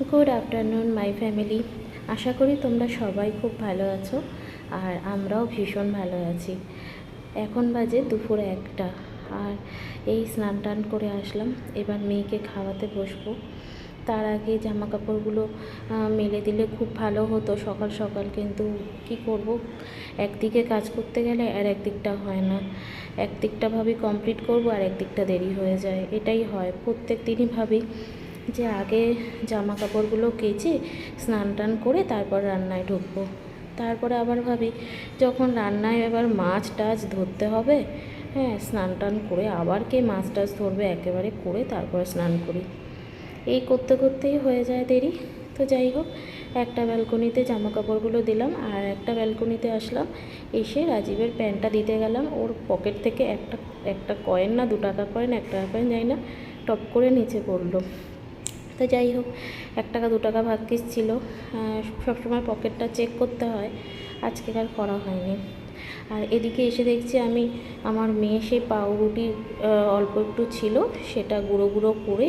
Good afternoon my family আশা করি তোমরা সবাই খুব ভালো আছো আর আমরাও ভীষণ ভালো আছি। এখন বাজে দুপুর একটা আর এই স্নান টান করে আসলাম। এবার মেয়েকে খাওয়াতে বসবো। তার আগে জামা কাপড়গুলো মেলে দিলে খুব ভালো হতো। সকাল সকাল কিন্তু কি করব? একদিকে কাজ করতে গেলে আর একদিকটা হয় না। একদিকটা ভাবি কমপ্লিট করব আর একদিকটা দেরি হয়ে যায়। এটাই হয়। প্রত্যেক দিনই ভাবি যে আগে জামা কাপড়গুলো কেচে স্নান টান করে তারপর রান্নায় ঢুকবো। তারপরে আবার ভাবি, যখন রান্নায় এবার মাছ টাছ ধরতে হবে হ্যাঁ স্নান টান করে আবার কে মাছ টাছ ধরবে একেবারে করে তারপরে স্নান করি। এই করতে করতেই হয়ে যায় দেরি। তো যাই হোক, একটা ব্যালকনিতে জামা কাপড়গুলো দিলাম আর একটা ব্যালকনিতে আসলাম, এসে রাজীবের প্যান্টটা দিতে গেলাম। ওর পকেট থেকে একটা একটা কয়েন না, দু টাকা কয়েন এক টাকা কয়েন, যাই না, টপ করে নিচে পড়ল। তো যাই হোক, এক টাকা, দু টাকা ভাগ্যিস ছিল। সবসময় পকেটটা চেক করতে হয়। আজকে আর করা হয়নি। আর এদিকে এসে দেখছি আমি, আমার মেয়ে সেই পাউরুটি অল্প একটু ছিল, সেটা গুঁড়ো গুঁড়ো করে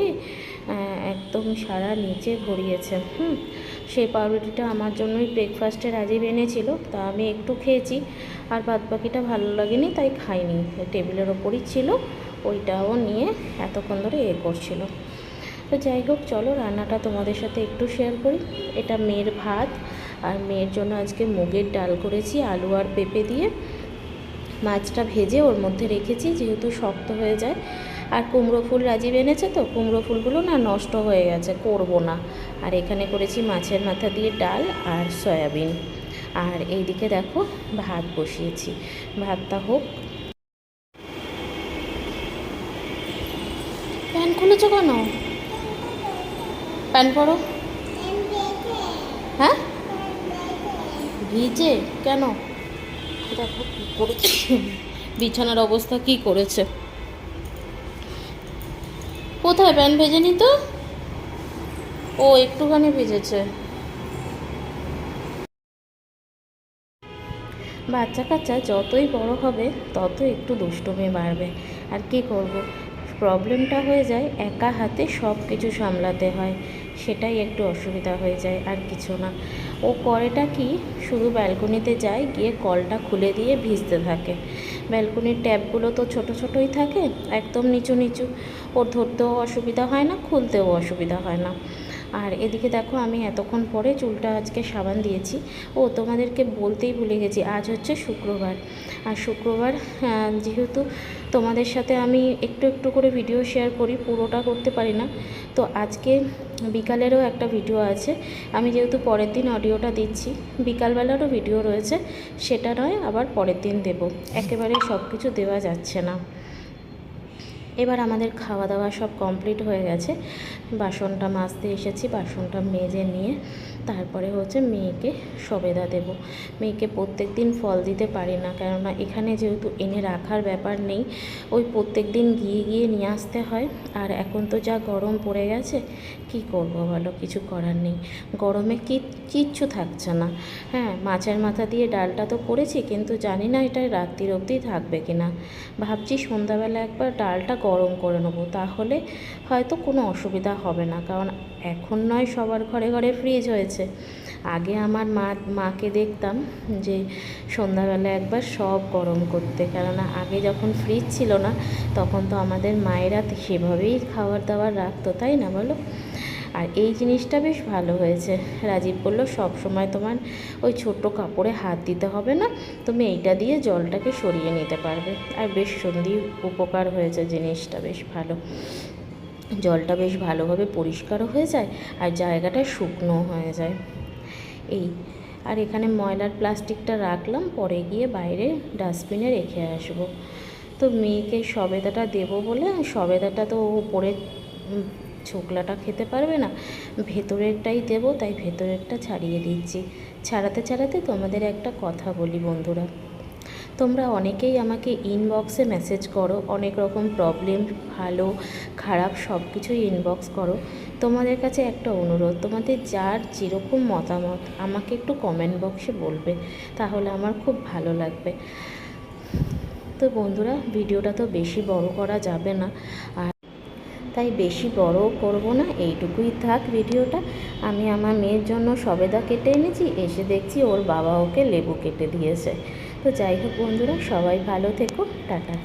একদম সারা নিচে ভরিয়েছে। হুম, সেই পাউরুটিটা আমার জন্যই ব্রেকফাস্টের রাজীব এনেছিল, তা আমি একটু খেয়েছি। আর বাদ বাকিটা ভালো লাগেনি, তাই খাইনি। টেবিলের ওপরই ছিল, ওইটাও নিয়ে এতক্ষণ ধরে এ করছিল। তো যাই হোক, চলো রান্নাটা তোমাদের সাথে একটু শেয়ার করি। এটা মেয়ের ভাত, আর মেয়ের জন্য আজকে মুগের ডাল করেছি, আলু আর পেঁপে দিয়ে। মাছটা ভেজে ওর মধ্যে রেখেছি, যেহেতু শক্ত হয়ে যায়। আর কুমড়ো ফুল রাজীব এনেছে তো, কুমড়ো ফুলগুলো না নষ্ট হয়ে গেছে, করব না। আর এখানে করেছি মাছের মাথা দিয়ে ডাল আর সয়াবিন। আর এইদিকে দেখো, ভাত বসিয়েছি। ভাতটা হোক। প্যান খুলেছো কেন? প্যান পরো। হ্যাঁ? ভিজে? কেন? দেখো কী করেছে। বিছানার অবস্থা কি করেছে। কোথায় প্যান ভেজেনি তো? ও, একটুখানি ভিজেছে। বাচ্চা কাচ্চা যতই বড় হবে তত একটু দুষ্টুমি বাড়বে। আর কি করব? প্রবলেমটা হয়ে যায়, একা হাতে সব কিছু সামলাতে হয়। সেটাই একটু অসুবিধা হয়ে যায় আর কিছু না। ও করেটা কি? শুধু ব্যালকনিতে যায়, গিয়ে কলটা খুলে দিয়ে ভিজতে থাকে। ব্যালকনির ট্যাপগুলো তো ছোট ছোটই থাকে, একদম নিচু নিচু। ওর ধরতেও অসুবিধা হয় না, খুলতেও অসুবিধা হয় না। আর এদিকে দেখো, আমি এতক্ষণ পরে চুলটা আজকে সাবান দিয়েছি। ও তোমাদেরকে বলতেই ভুলে গেছি, আজ হচ্ছে শুক্রবার। আর শুক্রবার যেহেতু তোমাদের সাথে আমি একটু একটু করে ভিডিও শেয়ার করি, পুরোটা করতে পারি না। তো আজকে বিকালেরও একটা ভিডিও আছে। আমি যেহেতু পরের দিন অডিওটা দিচ্ছি, বিকালবেলারও ভিডিও রয়েছে। সেটা নয়, আবার পরের দিন দেব। একেবারে সব কিছু দেওয়া যাচ্ছে না। এবার আমাদের খাওয়া দাওয়া সব কমপ্লিট হয়ে গেছে। বাসনটা মাজতে এসেছি, বাসনটা মেজে নিয়ে তারপরে হচ্ছে মেয়েকে সবেদা দেব। মেয়েকে প্রত্যেক দিন ফল দিতে পারি না, কেননা এখানে যেহেতু এনে রাখার ব্যাপার নেই, ওই প্রত্যেক দিন গিয়ে গিয়ে নিয়ে আসতে হয়। আর এখন তো যা গরম পড়ে গেছে, কি করব বলো, কিছু করার নেই। গরমে কি, কিচ্ছু থাকছে না। হ্যাঁ মাছের মাথা দিয়ে ডালটা তো করেছি, কিন্তু জানি না এটা রাত্রির অবধি থাকবে কি না ভাবছি সন্ধ্যাবেলা একবার ডালটা গরম করে নেব, তাহলে হয়তো কোনো অসুবিধা হবে না, কারণ এখন নয়, সবার ঘরে ঘরে ফ্রিজ হয়েছে। আগে আমার মা, মাকে দেখতাম যে সন্ধ্যাবেলা একবার সব গরম করতে। কেননা আগে যখন ফ্রিজ ছিল না, তখন তো আমাদের মায়েরা সেভাবেই খাবার দাবার রাখতো, তাই না বলো? আর এই জিনিসটা বেশ ভালো হয়েছে। রাজীব বলল সময় তোমার ওই ছোট্ট কাপড়ে হাত দিতে হবে না, তুমি এইটা দিয়ে জলটাকে সরিয়ে নিতে পারবে। আর বেশ সন্ধি উপকার হয়েছে জিনিসটা, বেশ ভালো। জলটা বেশ ভালোভাবে পরিষ্কারও হয়ে যায় আর জায়গাটা শুকনো হয়ে যায়। এই, আর এখানে ময়লার প্লাস্টিকটা রাখলাম, পরে গিয়ে বাইরে ডাস্টবিনে রেখে আসব। তো মেয়েকে সবেদাটা দেবো বলে, সবেদাটা তো ওপরে ছোকলাটা খেতে পারবে না, ভেতরেরটাই দেবো, তাই ভেতরেরটা ছাড়িয়ে দিচ্ছি। ছাড়াতে ছাড়াতে তোমাদের একটা কথা বলি বন্ধুরা। তোমরা অনেকেই আমাকে ইনবক্সে মেসেজ করো, অনেক রকম প্রবলেম ভালো, খারাপ সব কিছুই ইনবক্স করো। তোমাদের কাছে একটা অনুরোধ, তোমাদের যার যেরকম মতামত আমাকে একটু কমেন্ট বক্সে বলবে, তাহলে আমার খুব ভালো লাগবে। তো বন্ধুরা, ভিডিওটা তো বেশি বড় করা যাবে না, আর তাই বেশি বড়ও করব না, এইটুকুই থাক ভিডিওটা। আমি আমার মেয়ের জন্য সবেদা কেটে এনেছি, এসে দেখছি ওর বাবা ওকে লেবু কেটে দিয়েছে। তো যাই হোক বন্ধুরা সবাই ভালো থেকো টাটা।